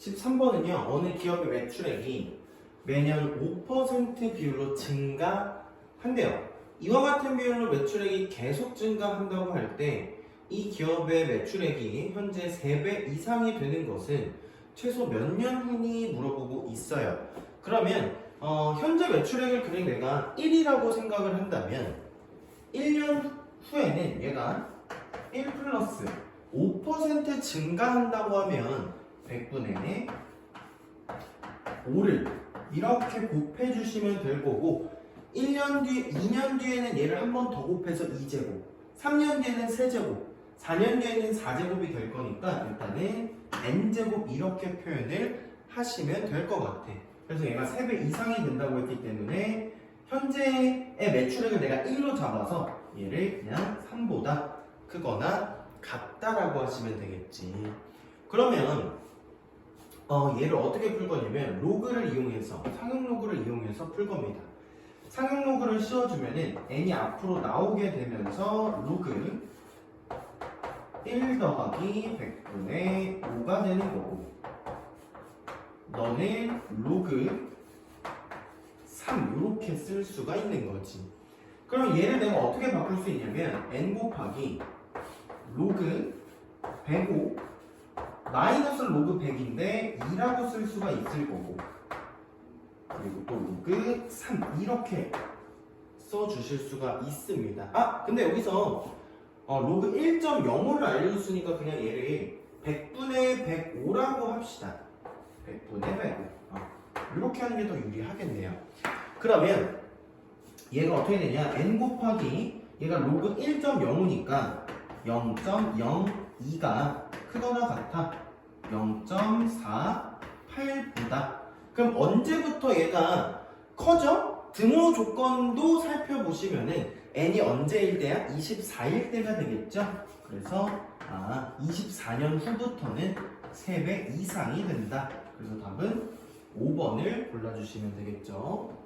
13번은요, 어느 기업의 매출액이 매년 5% 비율로 증가한대요. 이와 같은 비율로 매출액이 계속 증가한다고 할 때 이 기업의 매출액이 현재 3배 이상이 되는 것은 최소 몇 년 후니 물어보고 있어요. 그러면 어, 현재 매출액을 그냥 내가 1이라고 생각을 한다면 1년 후에는 얘가 1 플러스 5% 증가한다고 하면 100분의 5를 이렇게 곱해 주시면 될 거고 1년 뒤, 2년 뒤에는 얘를 한 번 더 곱해서 2제곱 3년 뒤에는 3제곱 4년 뒤에는 4제곱이 될 거니까 일단은 n제곱 이렇게 표현을 하시면 될 것 같아. 그래서 얘가 3배 이상이 된다고 했기 때문에 현재의 매출액을 내가 1로 잡아서 얘를 그냥 3보다 크거나 같다라고 하시면 되겠지. 그러면 어, 얘를 어떻게 풀 거냐면 로그를 이용해서 상용 로그를 이용해서 풀 겁니다. 상용 로그를 씌워주면은 n이 앞으로 나오게 되면서 로그 1 더하기 100분의 5가 되는 거고 너는 로그 3 이렇게 쓸 수가 있는 거지. 그럼 얘를 내가 어떻게 바꿀 수 있냐면 n 곱하기 로그 105 마이너스 로그 100인데 2라고 쓸 수가 있을 거고. 그리고 또 로그 3 이렇게 써주실 수가 있습니다. 아 근데 여기서 어, 로그 1.05를 알려줬으니까 그냥 얘를 100분의 105라고 합시다. 100분의 105 어, 이렇게 하는 게 더 유리하겠네요. 그러면 얘가 어떻게 되냐? n 곱하기 얘가 로그 1.05니까 0.02가 크거나 같아 0.48보다 그럼 언제부터 얘가 커져? 등호 조건도 살펴보시면은 n이 언제일 때야? 24일 때가 되겠죠? 그래서 아 24년 후부터는 3배 이상이 된다 그래서 답은 5번을 골라주시면 되겠죠